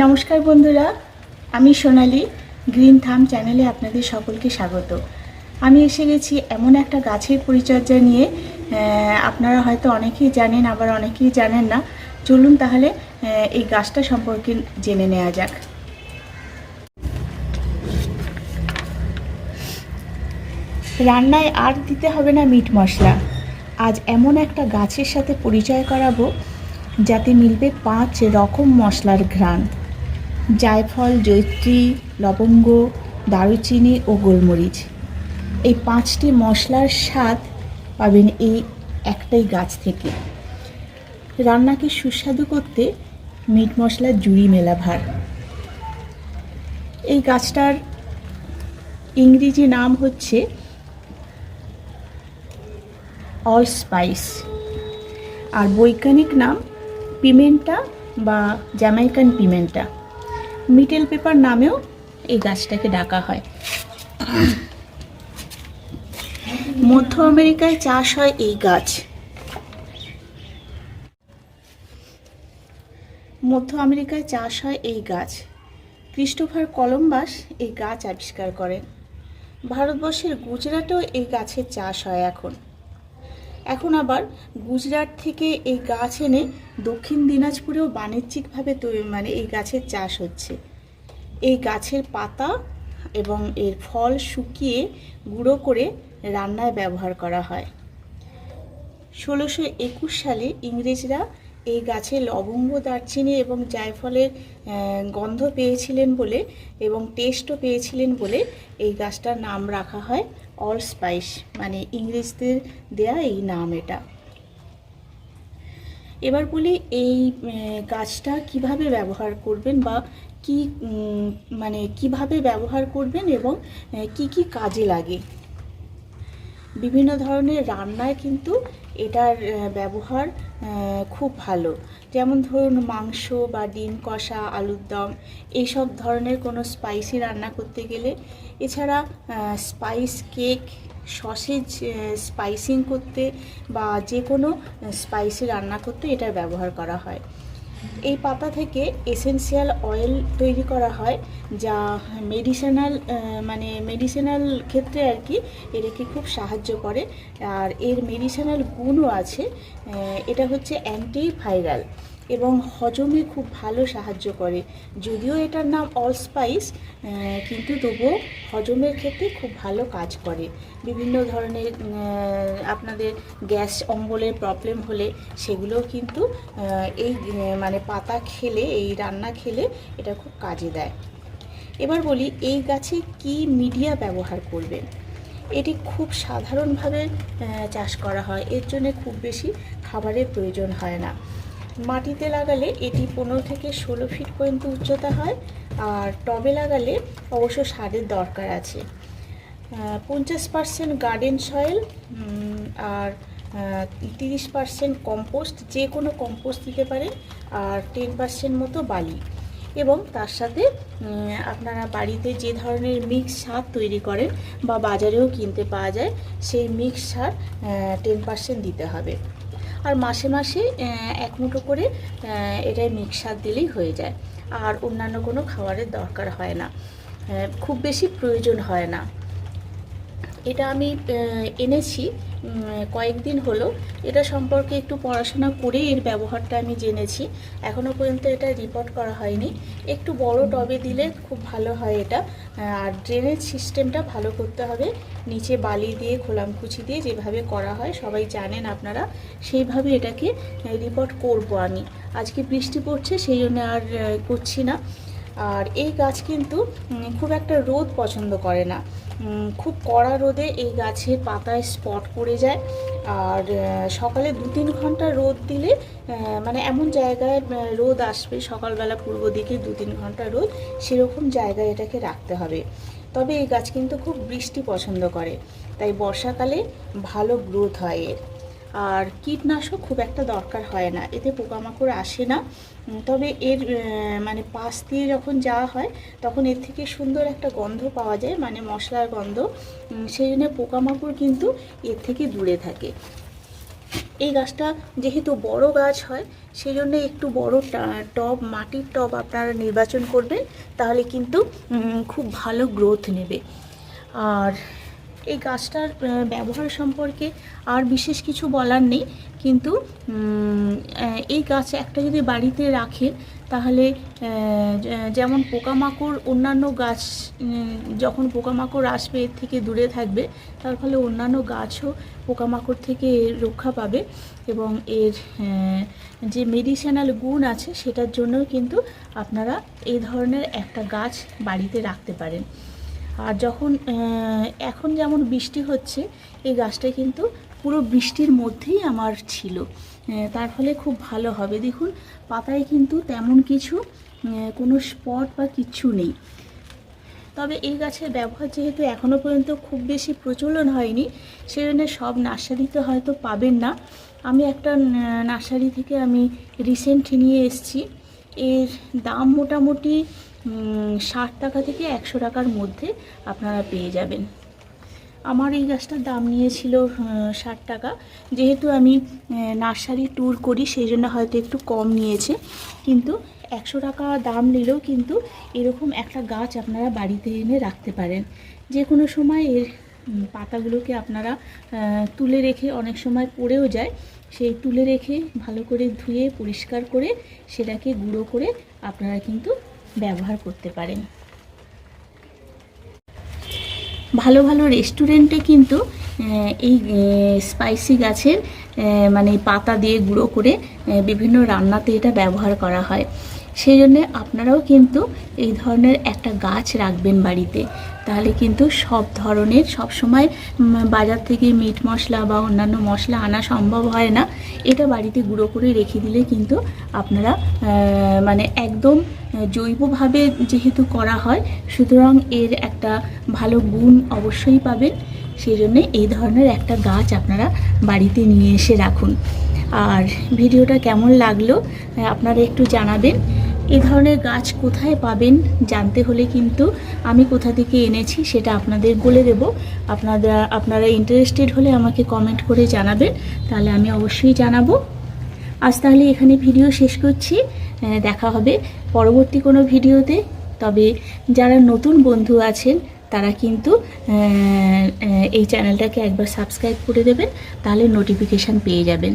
নমস্কার বন্ধুরা, আমি সোনালি, গ্রিন থাম চ্যানেলে আপনাদের সকলকে স্বাগত। আমি এসে গেছি এমন একটা গাছের পরিচর্যা নিয়ে। আপনারা হয়তো অনেকেই জানেন, আবার অনেকেই জানেন না। চলুন তাহলে এই গাছটা সম্পর্কে জেনে নেওয়া যাক। রান্নায় আর দিতে হবে না মিট মশলা। আজ এমন একটা গাছের সাথে পরিচয় করাবো, যাতে মিলবে পাঁচ রকম মশলার ঘ্রাণ। জায়ফল, জৈত্রী, লবঙ্গ, দারুচিনি ও গোলমরিচ। এই পাঁচটি মশলার স্বাদ পাবেন এই একটাই গাছ থেকে। রান্নাকে সুস্বাদু করতে মিট মশলার জুড়ি মেলা ভার এই গাছটার ইংরেজি নাম হচ্ছে অল স্পাইস আর বৈজ্ঞানিক নাম পিমেন্টা বা জ্যামাইকান পিমেন্টা। মিটেল পেপার নামেও এই গাছটাকে ডাকা হয়। মধ্য আমেরিকায় চাষ হয় এই গাছ। মধ্য আমেরিকায় চাষ হয় এই গাছ। ক্রিস্টোফার কলম্বাস এই গাছ আবিষ্কার করেন। ভারতবর্ষের গুজরাটেও এই গাছের চাষ হয় এখন। এখন আবার গুজরাট থেকে এই গাছ এনে দক্ষিণ দিনাজপুরেও বাণিজ্যিকভাবে তৈরি মানে এই গাছের চাষ হচ্ছে। এই গাছের পাতা এবং এর ফল শুকিয়ে গুঁড়ো করে রান্নায় ব্যবহার করা হয়। ষোলোশো একুশ সালে ইংরেজরা এই গাছে লবঙ্গ, দারচিনি এবং জায়ফলের গন্ধ পেয়েছিলেন বলে এবং টেস্টও পেয়েছিলেন বলে এই গাছটার নাম রাখা হয় অল স্পাইস মানে ইংরেজদের দেয়া এই নাম এটা। এবার বলি এই গাছটা কীভাবে ব্যবহার করবেন বা কি মানে কীভাবে ব্যবহার করবেন এবং কি কি কাজে লাগে? বিভিন্ন ধরনের রান্নায় কিন্তু এটার ব্যবহার খুব ভালো। যেমন ধরুন মাংস বা ডিম, কষা, আলুর দম এইসব ধরনের কোনো স্পাইসি রান্না করতে গেলে এছাড়া স্পাইস কেক সসেজ স্পাইসিং করতে বা যে কোনো স্পাইসি রান্না করতে এটার ব্যবহার করা হয়। এই পাতা থেকে এসেন্সিয়াল অয়েল তৈরি করা হয়, যা মেডিসিনাল মানে মেডিসিনাল ক্ষেত্রে আর কি এটাকে খুব সাহায্য করে। আর এর মেডিসিনাল গুণও আছে এটা হচ্ছে অ্যান্টি ভাইরাল এবং হজমে খুব ভালো সাহায্য করে। যদিও এটার নাম অল স্পাইস কিন্তু তবুও হজমের ক্ষেত্রে খুব ভালো কাজ করে। বিভিন্ন ধরনের আপনাদের গ্যাস অম্বলের প্রবলেম হলে সেগুলোও কিন্তু এই মানে পাতা খেলে, এই রান্না খেলে এটা খুব কাজে দেয়। এবার বলি, এই গাছে কি মিডিয়া ব্যবহার করবেন? এটি খুব সাধারণভাবে চাষ করা হয়। এর জন্য খুব বেশি খাবারের প্রয়োজন হয় না। মাটিতে লাগালে এটি পনেরো থেকে ষোলো ফিট পর্যন্ত উচ্চতা হয়, আর টবে লাগালে অবশ্য সারের দরকার আছে। পঞ্চাশ পার্সেন্ট গার্ডেন সয়েল আর তিরিশ পার্সেন্ট কম্পোস্ট যে কোনো কম্পোস্ট দিতে পারেন আর টেন পার্সেন্ট মতো বালি। এবং তার সাথে আপনারা বাড়িতে যে ধরনের মিক্স সার তৈরি করেন বা বাজারেও কিনতে পাওয়া যায়, সেই মিক্স সার টেন পার্সেন্ট দিতে হবে। আর মাসে মাসে এক মুঠো করে এটা এটাই মিক্সার দিলেই হয়ে যায়। আর অন্যান্য কোনো খাবারের দরকার হয় না। খুব বেশি প্রয়োজন হয় না। এটা আমি এনেছি কয়েকদিন হলো। এটা সম্পর্কে একটু পড়াশোনা করে এর ব্যবহারটা আমি জেনেছি। এখনও পর্যন্ত এটা রিপোর্ট করা হয়নি। একটু বড় টবে দিলে খুব ভালো হয় এটা। আর ড্রেনেজ সিস্টেমটা ভালো করতে হবে। নিচে বালি দিয়ে খোলামকুচি দিয়ে যেভাবে করা হয়, সবাই জানেন আপনারা, সেইভাবে এটাকে রিপোর্ট করব আমি। আজকে বৃষ্টি পড়ছে, সেই জন্য আর করছি না। আর এই গাছ কিন্তু খুব একটা রোদ পছন্দ করে না। খুব কড়া রোদে এই গাছের পাতায় স্পট পড়ে যায়। আর সকালে দু তিন ঘণ্টা রোদ দিলে মানে এমন জায়গায় রোদ আসবে, সকালবেলা পূর্ব দিকে দু তিন ঘণ্টা রোদ, সেরকম জায়গায় এটাকে রাখতে হবে। তবে এই গাছ কিন্তু খুব বৃষ্টি পছন্দ করে। তাই বর্ষাকালে ভালো গ্রোথ হয় এর। আর কীটনাশক খুব একটা দরকার হয় না, এতে পোকামাকড় আসে না। তবে এর মানে পাশ দিয়ে যখন যাওয়া হয়, তখন এর থেকে সুন্দর একটা গন্ধ পাওয়া যায় মানে মশলার গন্ধ। সেই জন্য পোকামাকড় কিন্তু এর থেকে দূরে থাকে। এই গাছটা যেহেতু বড় গাছ হয়, সেই জন্য একটু বড় টব, মাটির টব আপনারা নির্বাচন করবেন, তাহলে কিন্তু খুব ভালো গ্রোথ নেবে। আর এই গাছটার ব্যবহার সম্পর্কে আর বিশেষ কিছু বলার নেই। কিন্তু এই গাছ একটা যদি বাড়িতে রাখেন, তাহলে যেমন পোকামাকড়, অন্যান্য গাছ যখন পোকামাকড় আসবে এর থেকে দূরে থাকবে, তার ফলে অন্যান্য গাছও পোকামাকড় থেকে রক্ষা পাবে এবং এর যে মেডিসিনাল গুণ আছে, সেটার জন্য কিন্তু আপনারা এই ধরনের একটা গাছ বাড়িতে রাখতে পারেন। আর যখন এখন যেমন বৃষ্টি হচ্ছে, এই গাছটা কিন্তু পুরো বৃষ্টির মধ্যেই আমার ছিল। তার ফলে খুব ভালো হবে। দেখুন, পাতায় কিন্তু তেমন কিছু কোনো স্পট বা কিচ্ছু নেই। তবে এই গাছের ব্যবহার যেহেতু এখনও পর্যন্ত খুব বেশি প্রচলন হয়নি, সেজন্য সব নার্সারিতে হয়তো পাবেন না। আমি একটা নার্সারি থেকে আমি রিসেন্ট নিয়ে এসেছি। এর দাম মোটামুটি ষাট টাকা থেকে একশো টাকার মধ্যে আপনারা পেয়ে যাবেন। আমার এই গাছটার দাম নিয়েছিল ষাট টাকা। যেহেতু আমি নার্সারি ট্যুর করি, সেই জন্য হয়তো একটু কম নিয়েছে। কিন্তু একশো টাকা দাম নিলেও কিন্তু এরকম একটা গাছ আপনারা বাড়িতে এনে রাখতে পারেন। যে কোনো সময় এর পাতাগুলোকে আপনারা তুলে রেখে অনেক সময় পড়েও যায়। সেই তুলে রেখে ভালো করে ধুয়ে, পরিষ্কার করে সেটাকে গুঁড়ো করে আপনারা কিন্তু ব্যবহার করতে পারেন। ভালো ভালো রেস্টুরেন্টে কিন্তু এই স্পাইসি গাছের মানে পাতা দিয়ে গুঁড়ো করে বিভিন্ন রান্নাতে এটা ব্যবহার করা হয়। সেই জন্যে আপনারাও কিন্তু এই ধরনের একটা গাছ রাখবেন বাড়িতে। তাহলে কিন্তু সব ধরনের সব সময় বাজার থেকে মিট মশলা বা অন্যান্য মশলা আনা সম্ভব হয় না। এটা বাড়িতে গুঁড়ো করে রেখে দিলে কিন্তু আপনারা মানে একদম জৈবভাবে যেহেতু করা হয়, সুতরাং এর একটা ভালো গুণ অবশ্যই পাবেন। সেই জন্যে এই ধরনের একটা গাছ আপনারা বাড়িতে নিয়ে এসে রাখুন। আর ভিডিওটা কেমন লাগল আপনারা একটু জানাবেন। এই ধরনের গাছ কোথায় পাবেন জানতে হলে কিন্তু আমি কোথা থেকে এনেছি সেটা আপনাদের বলে দেব। আপনারা আপনারা ইন্টারেস্টেড হলে আমাকে কমেন্ট করে জানাবেন, তাহলে আমি অবশ্যই জানাব। আজ তাহলে এখানে ভিডিও শেষ করছি। দেখা হবে পরবর্তী কোনো ভিডিওতে। তবে যারা নতুন বন্ধু আছেন, তারা কিন্তু এই চ্যানেলটাকে একবার সাবস্ক্রাইব করে দেবেন, তাহলে নোটিফিকেশান পেয়ে যাবেন।